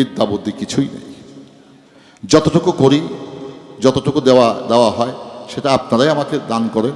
বিদ্যা বুদ্ধি কিছুই নেই। যতটুকু করি, যতটুকু দেওয়া দেওয়া হয়, সেটা আপনারাই আমাকে দান করেন।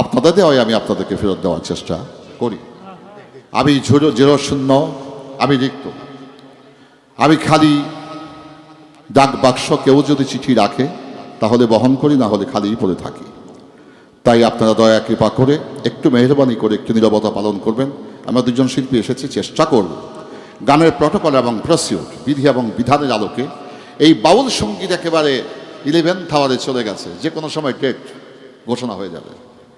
আপনাদের দেওয়াই আমি আপনাদেরকে ফেরত দেওয়ার চেষ্টা করি। আমি ঝুড়ো জিরো শূন্য, আমি রিক্ত। আমি খালি ডাক বাক্স কেউ যদি চিঠি রাখে, তাহলে বহন করি, না হলে খালিই পড়ে থাকি। তাই আপনারা দয়া, কৃপা করে একটু মেহরবানি করে একটু নিরবতা পালন করবেন। আমরা দুজন শিল্পী এসেছি, চেষ্টা করব। গানের প্রটোকল এবং প্রসিউট বিধি এবং বিধানের আলোকে এই বাউল সংগীত একেবারে ইলেভেন টাওয়ারে চলে গেছে। যে কোনো সময় ডেট ঘোষণা হয়ে যাবে।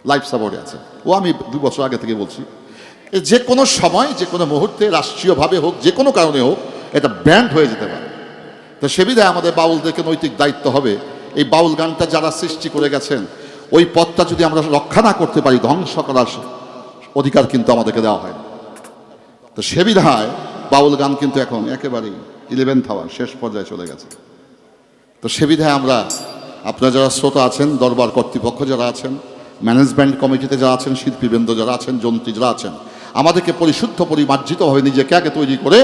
লাইফ সাপোর্টে আছে। ও আমি দু বছর আগে থেকে বলছি, যে কোনো সময়, যে কোনো মুহূর্তে, রাষ্ট্রীয়ভাবে হোক, যে কোনো কারণে হোক, এটা ব্যান্ড হয়ে যেতে পারে। তো সে বিধায় আমাদের বাউলদেরকে নৈতিক দায়িত্ব হবে। এই বাউল গানটা যারা সৃষ্টি করে গেছেন, ওই পথটা যদি আমরা রক্ষা না করতে পারি, ধ্বংস করার অধিকার কিন্তু আমাদেরকে দেওয়া হয় তো সে বিধায় বাউল গান কিন্তু এখন একেবারেই ইলেভেন্থ আওয়ার শেষ পর্যায়ে চলে গেছে। তো সে বিধায় আমরা, আপনারা যারা শ্রোতা আছেন, দরবার কর্তৃপক্ষ যারা আছেন ম্যানেজমেন্ট কমিটিতে যারা আছেন, শিল্পীবৃন্দ যারা আছেন, যন্ত্রী যারা আছেন, আমাদেরকে পরিশুদ্ধ পরিমার্জিতভাবে নিজেকে আগে তৈরি করে,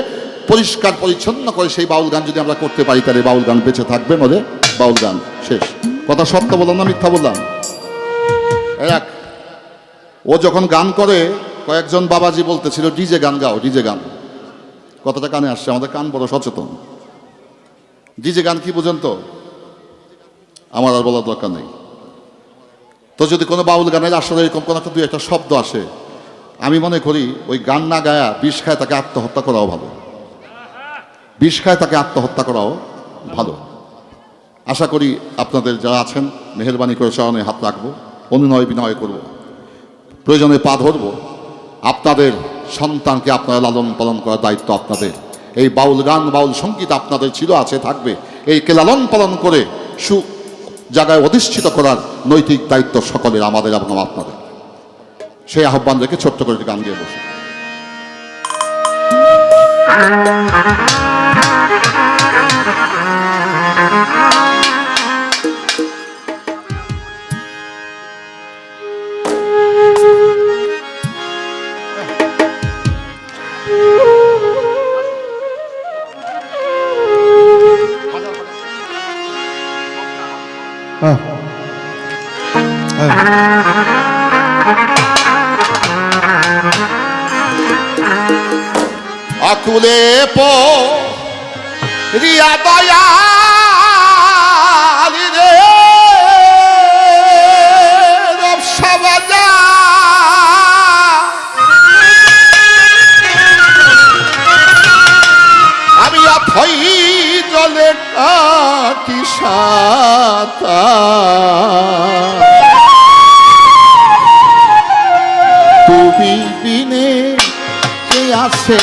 পরিষ্কার, পরিচ্ছন্ন করে সেই বাউল গান যদি আমরা করতে পারি, তাহলে বাউল গান বেঁচে থাকবে নলে বাউল গান শেষ। কথা সত্য বললাম না মিথ্যা বললাম? এক ও যখন গান করে, কয়েকজন বাবাজি বলতেছিল, ডিজে গান গাও, ডিজে গান। কথাটা কানে আসছে, আমাদের কান বড় সচেতন। জি যে গান কি বুঝেন তো? আমার আর বলার দরকার নেই। তো যদি কোনো বাউল গানের আসলে এরকম কোনো একটা দুই একটা শব্দ আসে, আমি মনে করি ওই গান না গায়া বিষ খায় তাকে আত্মহত্যা করাও ভালো। বিষ খায় তাকে আত্মহত্যা করাও ভালো। আশা করি আপনাদের যারা আছেন, মেহরবানি করে চরণে হাত রাখব অনুনয় বিনয় করব, প্রয়োজনে পা ধরবো, আপনাদের সন্তানকে আপনারা লালন পালন করার দায়িত্ব আপনাদের। এই বাউল গান, বাউল সংগীত আপনাদের ছিল, আছে, থাকবে। এইকে লালন পালন করে সু জায়গায় অধিষ্ঠিত করার নৈতিক দায়িত্ব সকলের, আমাদের এবং আপনাদের। সেই আহ্বান রেখে ছোট্ট করে গান দিয়ে বসে।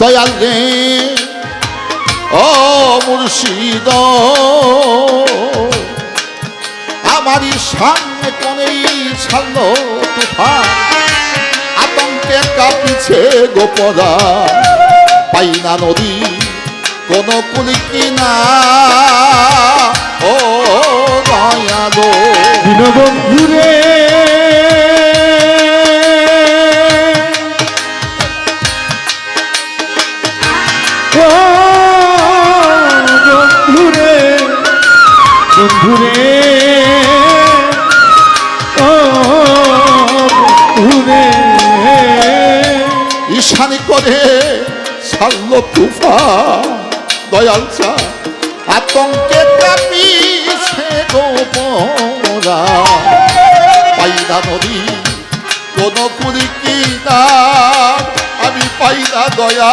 দয়াল রে। ও মুর্শিদ। আমারই সামনে কোনেই ছাড়লো তুফান। আতঙ্কে কাঁপিছে গোপরা। পাই না নদী, কোন কুলিকি না ও দয়ালো দীনবন্ধু করে ছাড়লো তুফান দয়াল চা আতঙ্কে কাঁপিছে গোপরা পাইনা নদী কোন কুলিকি না আমি পাইনা দয়া।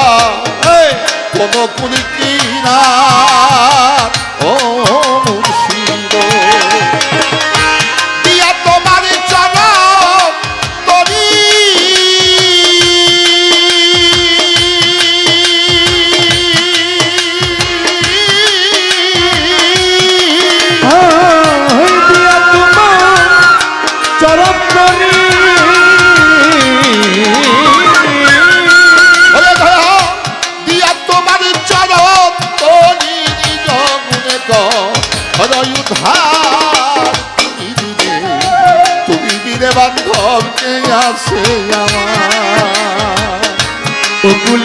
কোন কুলিকি না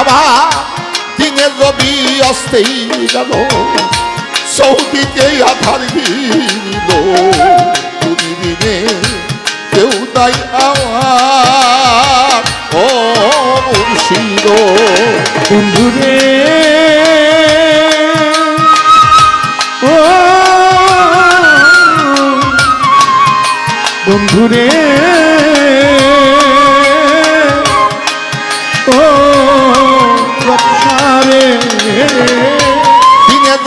আমার দিনের রবি অস্তেই গেল সৌদিতে আধার ঘিরিল তুমি বিনে কেউ তাই আমার, ও মুর্শিদ। বন্ধুরে বন্ধুরে।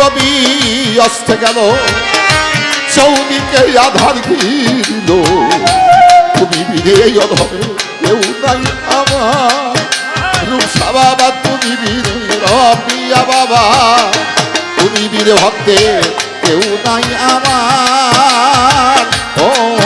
দিনে রবি অস্তে গেল। সৌদিকে আধার দিল তুমি বিরে অধরে, কেউ নাই আমার। রূপসা বাবা, তুমি বীর রবিয়া বাবা। তুমি বীর ভক্তে, কেউ নাই আমার। ও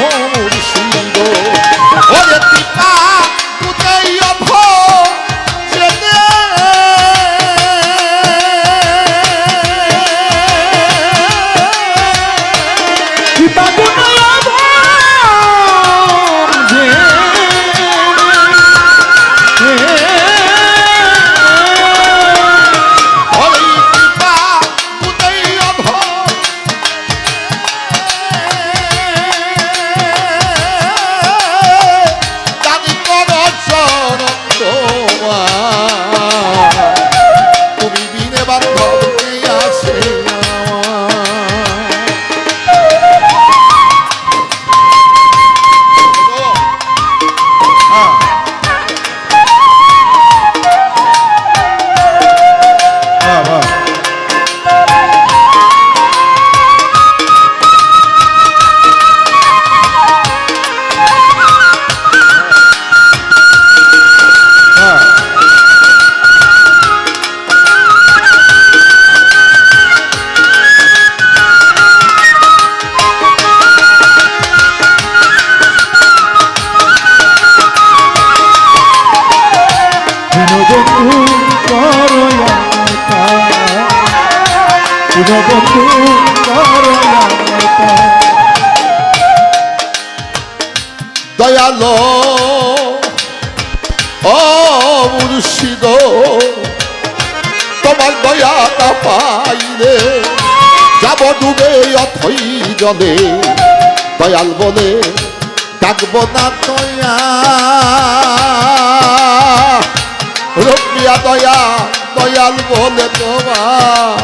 দয়ালো। ও মুর্শিদ, তোমার দয়া না পাইলে যাব ডুবে অথই জলে। দয়াল বলে, ডাকব না দয়া রবিয়া দয়া দয়াল বলে তোমার।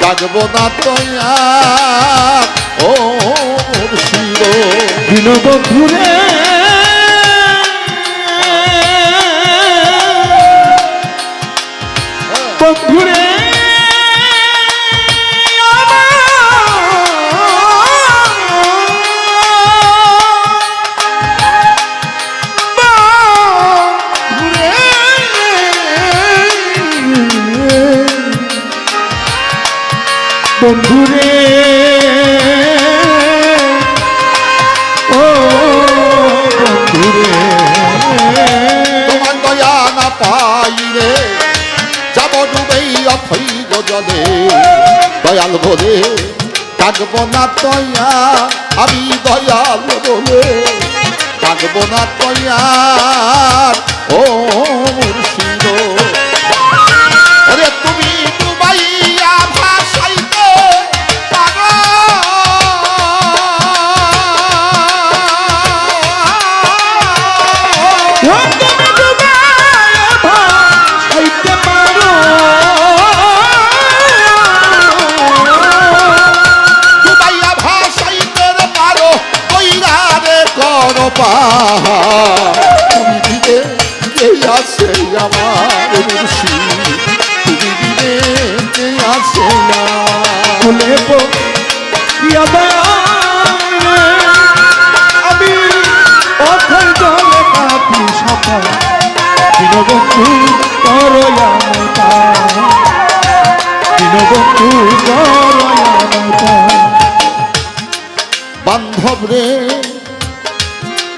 ডাকব না দয়া ও মুর্শিদ দীনবন্ধুরে থাকব না তয়া আমি দয়াল বলে। থাকব না তয়া ও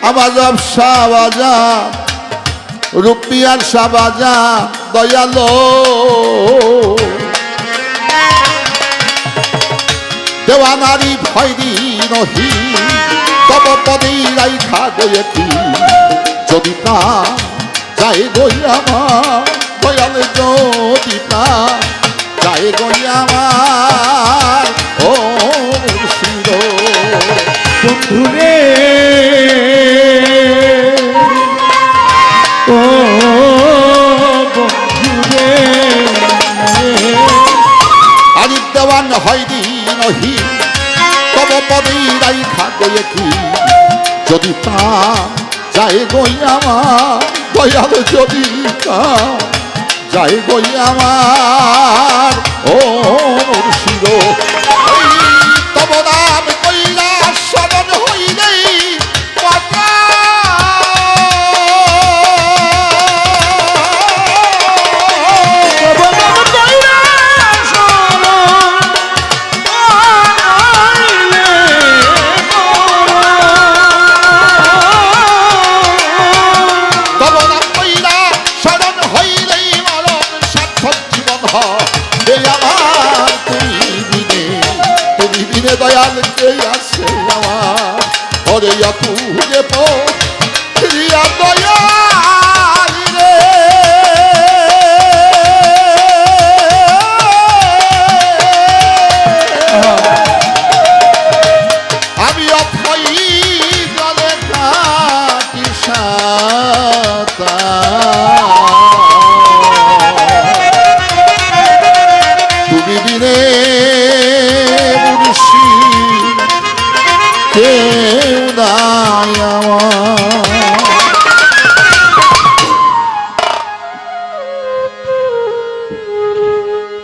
আবাজাব সাবাজা রুপিয়ার সাবাজা, দয়ালো। দেওয়ানারি ভয়রি নহি, তব পদেই রাইখা গয়েছি যদি প্রাণ যায় গই আমার, দয়াল যদি প্রাণ যায় গই আমার। যদি প্রাণ যাই গই আমার দয়াল যদি প্রাণ যাই গই আমার ও মুর্শিদ এ আমার তুমি বিনে তুমি বিনে দয়াল কে আসে আমার ওরে তুজে পো